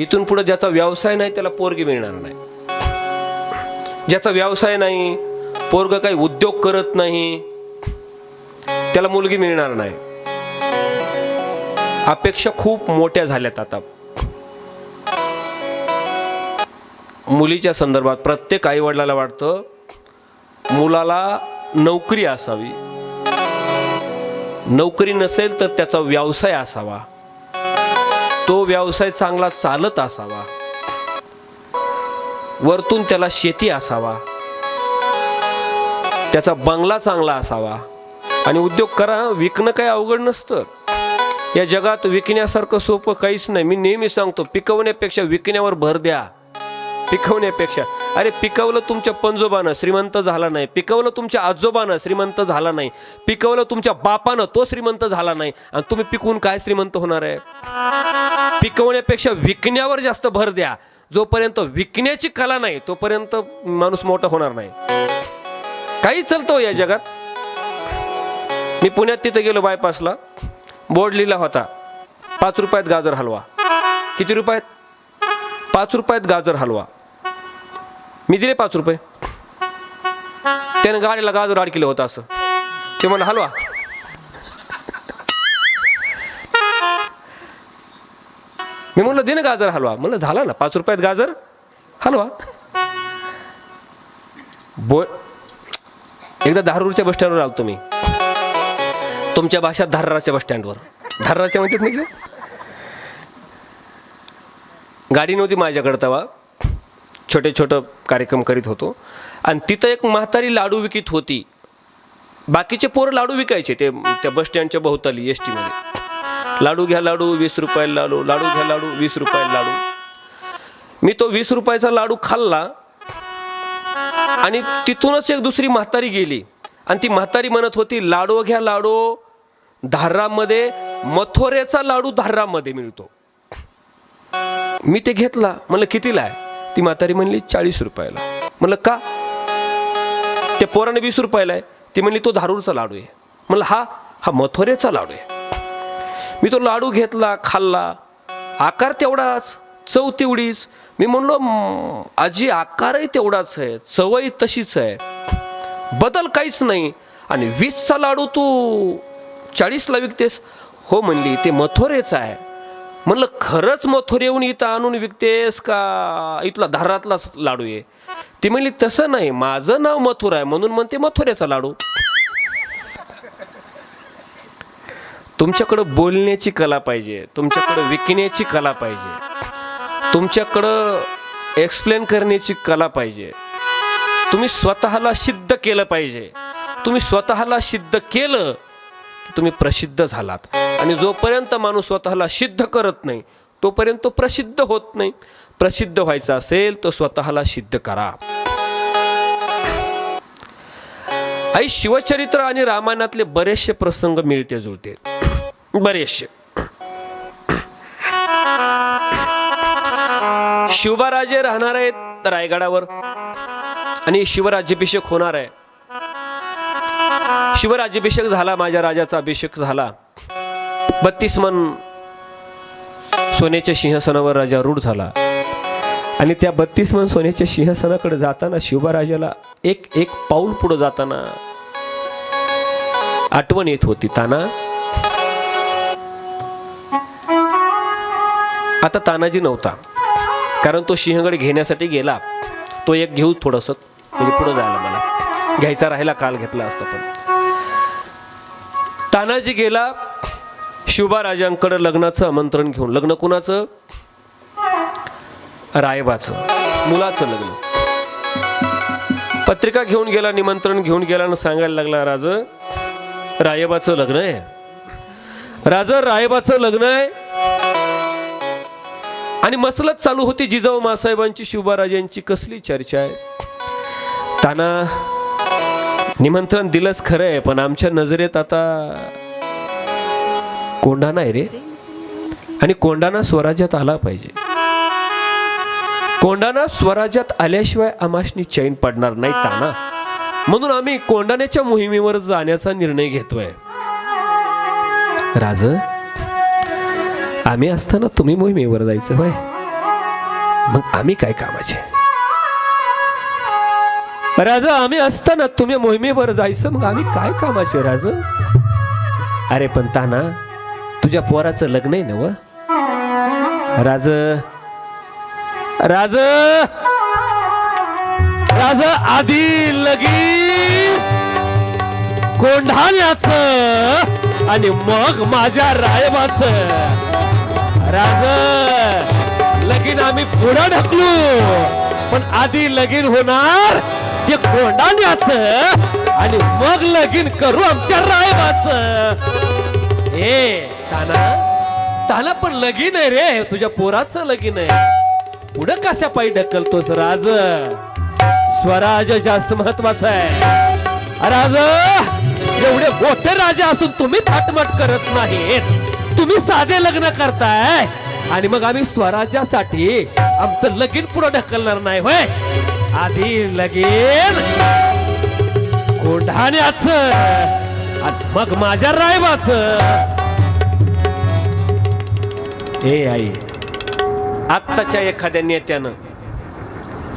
इथून पुढे ज्याचा व्यवसाय नाही त्याला पोरगी मिळणार नाही. ज्याचा व्यवसाय नाही पोरग काही उद्योग करत नाही त्याला मुलगी मिळणार नाही. अपेक्षा खूप मोठ्या झाल्यात आता. मुलीच्या संदर्भात प्रत्येक आई वडिलाला वाटतं मुलाला नोकरी असावी. नोकरी नसेल तर त्याचा व्यवसाय असावा. तो व्यवसाय चांगला चालत असावा. वरतून त्याला शेती असावा. त्याचा बंगला चांगला असावा. आणि उद्योग करा विकणं काही अवघड नसतं. या जगात विकण्यासारखं सोपं काहीच नाही. मी नेहमी सांगतो पिकवण्यापेक्षा विकण्यावर भर द्या. पिकवण्यापेक्षा. अरे पिकवलं तुमच्या पंजोबानं श्रीमंत झाला नाही. पिकवलं तुमच्या आजोबानं श्रीमंत झाला नाही. पिकवलं तुमच्या बापानं तो श्रीमंत झाला नाही. आणि तुम्ही पिकवून काय श्रीमंत होणार आहे? पिकवण्यापेक्षा विकण्यावर जास्त भर द्या. जोपर्यंत विकण्याची कला नाही तोपर्यंत माणूस मोठा होणार नाही. काही चालतो हो या जगात. मी पुण्यात तिथे गेलो बायपासला. बोर्ड लिहिला होता पाच रुपयात गाजर हलवा. किती रुपयात? पाच रुपयात गाजर हलवा. मी दिले पाच रुपये. त्याने गाडीला गाजर अडकिलं होतं असं. ते म्हणलं हलवा. मी म्हणलं दे ना गाजर हलवा. म्हणलं झाला ना पाच रुपयात गाजर हलवा. बो एकदा धारूरच्या बस स्टँडवर आलो तुम्ही तुमच्या भाषात धारराच्या बस स्टँडवर. धारराच्या म्हणतात नाही गाडी नव्हती माझ्याकडं तेव्हा छोटे छोटं कार्यक्रम करीत होतो. आणि तिथं एक म्हातारी लाडू विकत होती. बाकीचे पोरं लाडू विकायचे ते त्या बस स्टँडच्या भोवताली एस टीमध्ये. लाडू घ्या लाडू वीस रुपयाला लाडू लाडू घ्या लाडू वीस रुपयाला लाडू. मी तो वीस रुपयाचा लाडू खाल्ला आणि तिथूनच एक दुसरी म्हातारी गेली. आणि ती म्हातारी म्हणत होती लाडू घ्या लाडू धारामध्ये मथोऱ्याचा लाडू धारामध्ये मिळतो. मी ते घेतला. म्हणलं कितीला आहे? ती म्हातारी म्हणली चाळीस रुपयाला. म्हणलं का? ते पोराने वीस रुपयाला आहे. ती म्हणली तो धारूरचा लाडू आहे. म्हणलं हा हा मथोऱ्याचा लाडू आहे. मी तो लाडू घेतला खाल्ला. आकार तेवढाच चव तेवढीच. मी म्हणलो आजी आकारही तेवढाच आहे चवही तशीच आहे. बदल काहीच नाही. आणि वीसचा लाडू तू चाळीसला विकतेस? हो म्हणली ते मथोरेचा आहे. म्हणलं खरंच मथुर येऊन इथं आणून विकतेस का? इथला धारातलाच लाडू आहे ती म्हणली तसं नाही माझं नाव मथुर आहे म्हणून म्हणते मथुऱ्याचा लाडू. तुमच्याकडं बोलण्याची कला पाहिजे तुमच्याकडं विकण्याची कला पाहिजे तुमच्याकडं एक्सप्लेन करण्याची कला पाहिजे. तुम्ही स्वतःला सिद्ध केलं पाहिजे. तुम्ही स्वतःला सिद्ध केलं की तुम्ही प्रसिद्ध झालात. आणि जोपर्यंत माणूस स्वतःला सिद्ध करत नाही तोपर्यंत तो प्रसिद्ध होत नाही. प्रसिद्ध व्हायचा असेल तर स्वतःला सिद्ध करा. आई शिवचरित्र आणि रामायणातले बरेचसे प्रसंग मिळते जुळते. बरेचसे. शिवबाराजे राहणार आहेत रायगडावर आणि शिवराज्याभिषेक होणार आहे. शिवराज्याभिषेक झाला माझ्या राजाचा अभिषेक झाला. बत्तीस मन सोन्याच्या सिंहासनावर राजा रूढ झाला. आणि त्या बत्तीस मन सोन्याच्या सिंहासनाकडे जाताना शिवराजाला एक एक पाऊल पुढे जाताना आठवण येत होती ताना. आता तानाजी नव्हता. कारण तो सिंहगड घेण्यासाठी गेला. तो एक घेऊ थोडंसं म्हणजे पुढं जायला मला. घ्यायचा राहिला काल घेतला असता पण. तानाजी गेला. शिवबा राजांकडे लग्नाचं आमंत्रण घेऊन. लग्न कुणाचं? रायबाचं. मुलाचं लग्न. पत्रिका घेऊन गेला निमंत्रण घेऊन गेला आणि सांगायला लागला राज रायबाचं लग्न आहे. राजा रायबाचं लग्न आहे. आणि मसलत चालू होती जिजाऊ मासाहेबांची शिवबाराजांची कसली चर्चा आहे. त्यांना निमंत्रण दिलंच खरं आहे पण आमच्या नजरेत आता कोंढाणा आहे रे. आणि कोंढाणा स्वराज्यात आला पाहिजे. कोंढाणा स्वराज्यात आल्याशिवाय आमाशनी चैन पडणार नाही ताना. म्हणून आम्ही कोंडाण्याच्या मोहिमेवर जाण्याचा निर्णय घेतोय. राज आम्ही असताना तुम्ही मोहिमेवर जायचं होय. मग आम्ही काय कामाचे? राजा आम्ही असताना तुम्ही मोहिमेवर जायचं मग आम्ही काय कामाचे राज? अरे पण ताना तुझ्या पोराचं लग्न आहे ना व राज राज! राज आधी लगीन कोंढाण्याच आणि मग माझ्या रायबाच. राज लगीन आम्ही पुढं ढकलू. पण आधी लगीन होणार ते कोंढाण्याच आणि मग लगीन करू आमच्या रायबाच. हे ताना ताला पण लगीन आहे रे. तुझ्या पोराचं लगीन आहे. पुढं कशा पायी ढकलतोस राज? स्वराज जास्त महत्वाचं आहे. राज एवढे मोठे राजा असून तुम्ही थाटमाट करत नाहीत. तुम्ही साधे लग्न करताय. आणि मग आम्ही स्वराज्यासाठी आमचं लगीन पुढे ढकलणार नाही होय? आधी लगीन कोंढाण्याच मग माझ्या रायबाच. हे आई आत्ताच्या एखाद्या नेत्यानं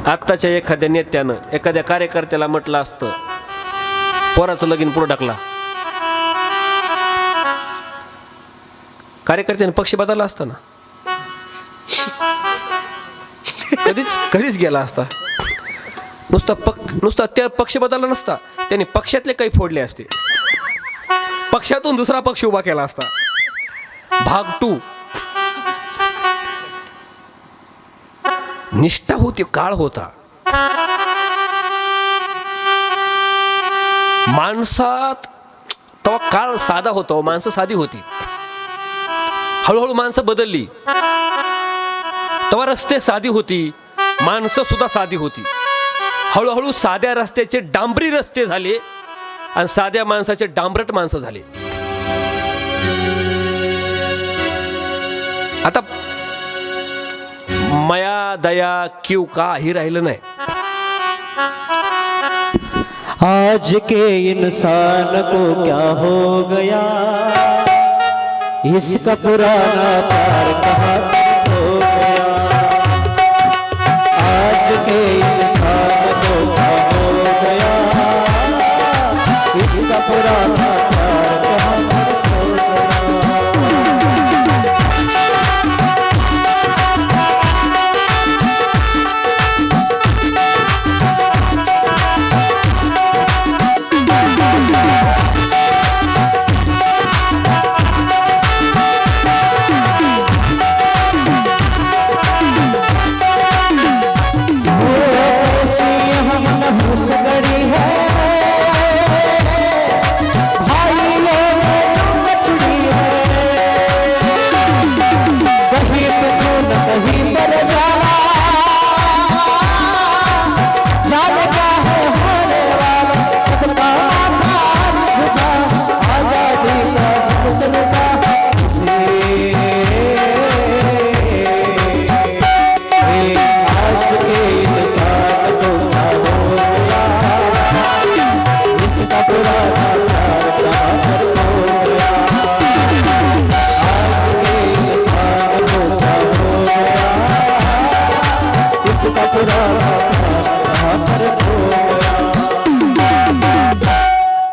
आत्ताच्या एखाद्या नेत्यानं एखाद्या कार्यकर्त्याला म्हटलं असतं पोराचं लगीन पुढं टाकला कार्यकर्त्याने पक्ष बदलला असता ना? कधीच कधीच गेला असता? नुसता पक नुसता त्या पक्ष बदलला नसता त्यांनी पक्षातले काही फोडले असते. पक्षातून दुसरा पक्ष उभा केला असता. भाग टू निष्ठा होती काळ होता. माणसात तेव्हा काळ साधा होता हो, माणसं साधी होती. हळूहळू माणसं बदलली. तेव्हा रस्ते साधी होती माणसं सुद्धा साधी होती. हळूहळू साध्या रस्त्याचे डांबरी रस्ते झाले आणि साध्या माणसाचे डांबरट माणसं झाले. आता मया दया क्यू काही राहिलं नाही? आज के इंसान को क्या हो गया? इसका पुराना प्यार कहा उस घड़ी है